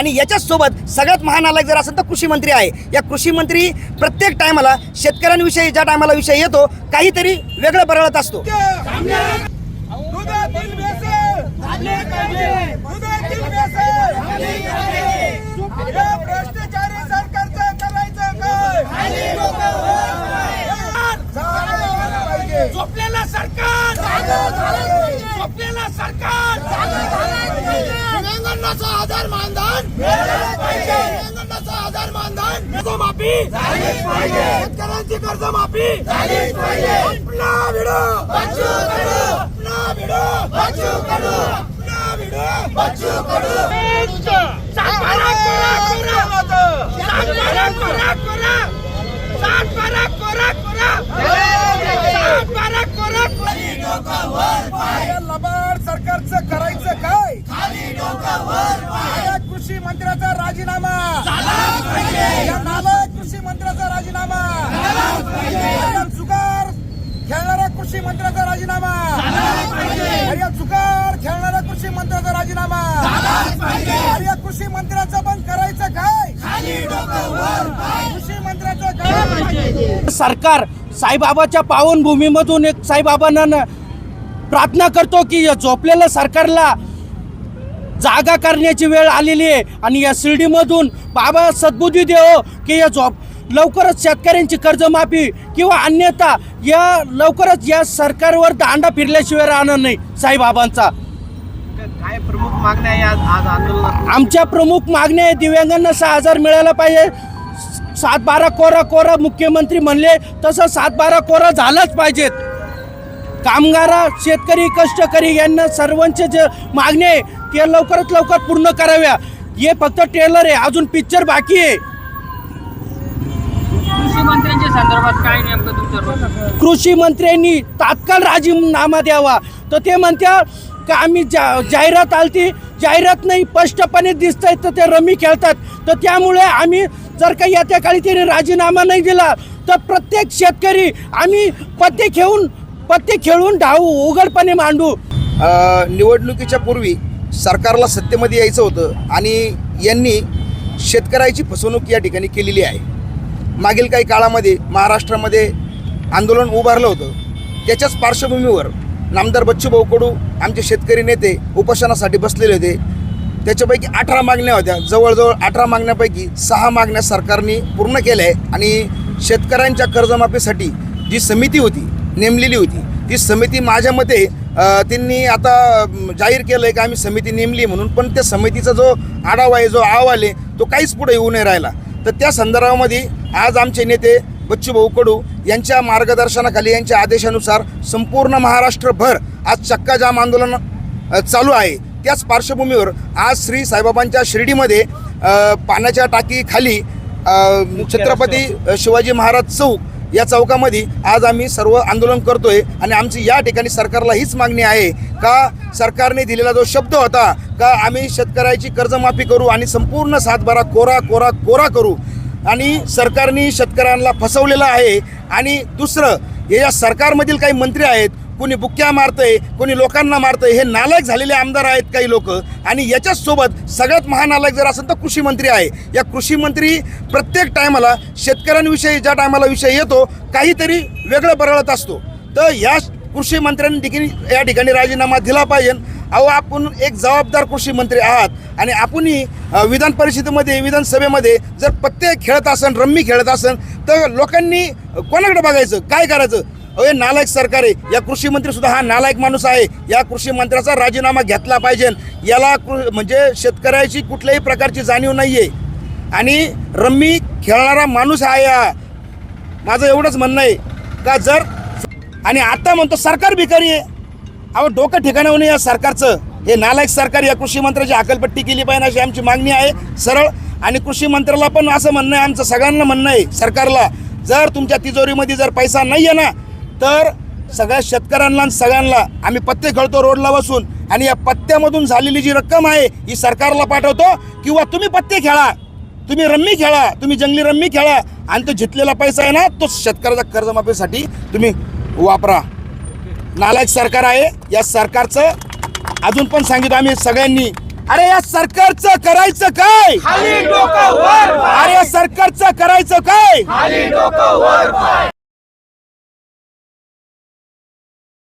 आणि याच्याच सोबत सगळ्यात महान नालायक जर असेल तर कृषी मंत्री आहे. या कृषी मंत्री प्रत्येक टायमाला शेतकऱ्यांविषयी ज्या टायमाला विषय येतो काहीतरी वेगळं बरळत असतो. दुधातील भेसळ दुधातील भेसळ या भ्रष्टाचारी सरकारचं करायचं काय झालं पाहिजे. झोपलेलं सरकार. झोपलेलं सरकार तेलंगणाचा आधार मानधन आधार मानधन कर्जमाफी शेतकऱ्यांची कर्जमाफी अपना भिडो अपना भिडो अपना भिडो सातबारा कोरा कोरा. सातबारा कोरा कोरा. सातबारा कोरा कोरा. सातबारा कोरा कोरा. या लबाड सरकारचं करायचं काय? या कृषी मंत्र्याचा राजीनामा या नालायक कृषी मंत्र्याचा राजीनामा या जुगार खेळणाऱ्या कृषी मंत्र्याचा राजीनामा. या जुगार खेळणाऱ्या कृषी मंत्र्याचा राजीनामा. या कृषी मंत्र्याचं पण करायचं काय? कृषी मंत्र्याचं काय? सरकार साईबाबाच्या पावनभूमीमधून एक साईबाबांना प्रार्थना करतो की या झोपलेल्या सरकारला जागा करण्याची वेळ आलेली आहे. आणि या शिर्डीमधून बाबा सद्बुद्धी देव की या झोप लवकरच शेतकऱ्यांची कर्जमाफी किंवा अन्यथा या लवकरच या सरकारवर दांडा फिरल्याशिवाय राहणार नाही साईबाबांचा. काय प्रमुख मागण्या आहे आज आमच्या प्रमुख मागण्या आहे दिव्यांगांना सहा हजार मिळायला पाहिजे. सात बारा कोरा कोरा मुख्यमंत्री म्हणले तसं सात बारा कोरा झालंच पाहिजेत. कामगारा शेतकरी कष्टकरी यांना सर्वांचे जे मागणे आहे ते लवकरात लवकर पूर्ण कराव्या. हे फक्त ट्रेलर आहे अजून पिक्चर बाकी आहे. मंत्र्यांच्या संदर्भात काय नेमकं तुमच्या कृषी मंत्र्यांनी तात्काळ राजीनामा द्यावा. तर ते म्हणत्या का आम्ही जा जाहिरात आलती जाहिरात नाही स्पष्टपणे दिसतंय तर ते रमी खेळतात. तर त्यामुळे आम्ही जर का येत्या काळी त्यांनी राजीनामा नाही दिला तर प्रत्येक शेतकरी आम्ही पत्ते खेळून पत्ते खेळून डाव उघडपणे मांडू. निवडणुकीच्या पूर्वी सरकारला सत्तेमध्ये यायचं होतं आणि यांनी शेतकऱ्याची फसवणूक या ठिकाणी केलेली आहे. मागील काही काळामध्ये महाराष्ट्रामध्ये आंदोलन उभारलं होतं. त्याच्याच पार्श्वभूमीवर नामदार बच्चूभाऊ कडू आमचे शेतकरी नेते उपोषणासाठी बसलेले होते. त्याच्यापैकी अठरा मागण्या होत्या. जवळजवळ अठरा मागण्यापैकी सहा मागण्या सरकारने पूर्ण केल्या आहे आणि शेतकऱ्यांच्या कर्जमाफीसाठी जी समिती होती नेमलेली होती ती समिती माझ्या मते त्यांनी आता जाहीर केलं आहे की आम्ही समिती नेमली म्हणून पण त्या समितीचा जो आढावा आहे जो अहवाल आहे तो काहीच पुढे येऊ नाही राहिला. तर त्या संदर्भामध्ये आज आमचे नेते बच्चूभाऊ कडू यांच्या मार्गदर्शनाखाली यांच्या आदेशानुसार संपूर्ण महाराष्ट्रभर आज चक्काजाम आंदोलन चालू आहे. त्याच पार्श्वभूमीवर आज श्री साईबाबांच्या शिर्डीमध्ये पाण्याच्या टाकीखाली छत्रपती शिवाजी महाराज चौक या चौकामध्ये आज आम्ही सर्व आंदोलन करतोय आणि आमची या ठिकाणी सरकारला हीच मागणी आहे का सरकारने दिलेला जो शब्द होता का आम्ही शेतकऱ्याची कर्जमाफी करू आणि संपूर्ण सातबारा कोरा कोरा कोरा करू आणि सरकारने शेतकऱ्यांना फसवलेलं आहे. आणि दुसरं हे या सरकारमधील काही मंत्री आहेत कोणी बुक्क्या मारतंय कोणी लोकांना मारतंय हे नालायक झालेले आमदार आहेत काही लोक. आणि याच्याचसोबत सगळ्यात महानालायक जर असेल तर कृषी मंत्री आहे. या कृषी मंत्री प्रत्येक टायमाला शेतकऱ्यांविषयी ज्या टायमाला विषय येतो काहीतरी वेगळं बरळत असतो. तर या कृषी मंत्र्यांनी देखील या ठिकाणी राजीनामा दिला पाहिजे. अहो आपण एक जबाबदार कृषी मंत्री आहात. आणि आपणही विधान परिषदेमध्ये विधानसभेमध्ये जर पत्ते खेळत असन रम्मी खेळत असन तर लोकांनी कोणाकडे बघायचं? काय करायचं? अवे नालायक सरकार आहे. या कृषी मंत्री सुद्धा हा नालायक माणूस आहे. या कृषी मंत्र्याचा राजीनामा घेतला पाहिजे. याला कृ- म्हणजे शेतकऱ्याची कुठल्याही प्रकारची जाणीव नाही आहे आणि रम्मी खेळणारा माणूस आहे हा. माझं एवढंच म्हणणं आहे. का जर आणि आता म्हणतो सरकार भिकारी आहे. अहो डोकं ठिकाणाहून या सरकारचं. हे नालायक सरकार या कृषी मंत्र्याची अकलपट्टी केली पाहिजे अशी आमची मागणी आहे. सरळ आणि कृषी मंत्र्याला पण असं म्हणणं आहे. आमचं सगळ्यांना म्हणणं आहे सरकारला. जर तुमच्या तिजोरीमध्ये जर पैसा नाही आहे ना तर सगळ्या शेतकऱ्यांना आणि सगळ्यांना आम्ही पत्ते खेळतो रोडला बसून आणि या पत्त्यामधून झालेली जी रक्कम आहे ही सरकारला पाठवतो किंवा तुम्ही पत्ते खेळा. तुम्ही रम्मी खेळा तुम्ही जंगली रम्मी खेळा आणि तो जितलेला पैसा आहे ना तो शेतकऱ्याच्या कर्जमाफीसाठी तुम्ही वापरा. नालायक सरकार आहे या सरकारचं अजून पण सांगितलं आम्ही सगळ्यांनी अरे या सरकारचं करायचं काय. अरे या सरकारचं करायचं काय?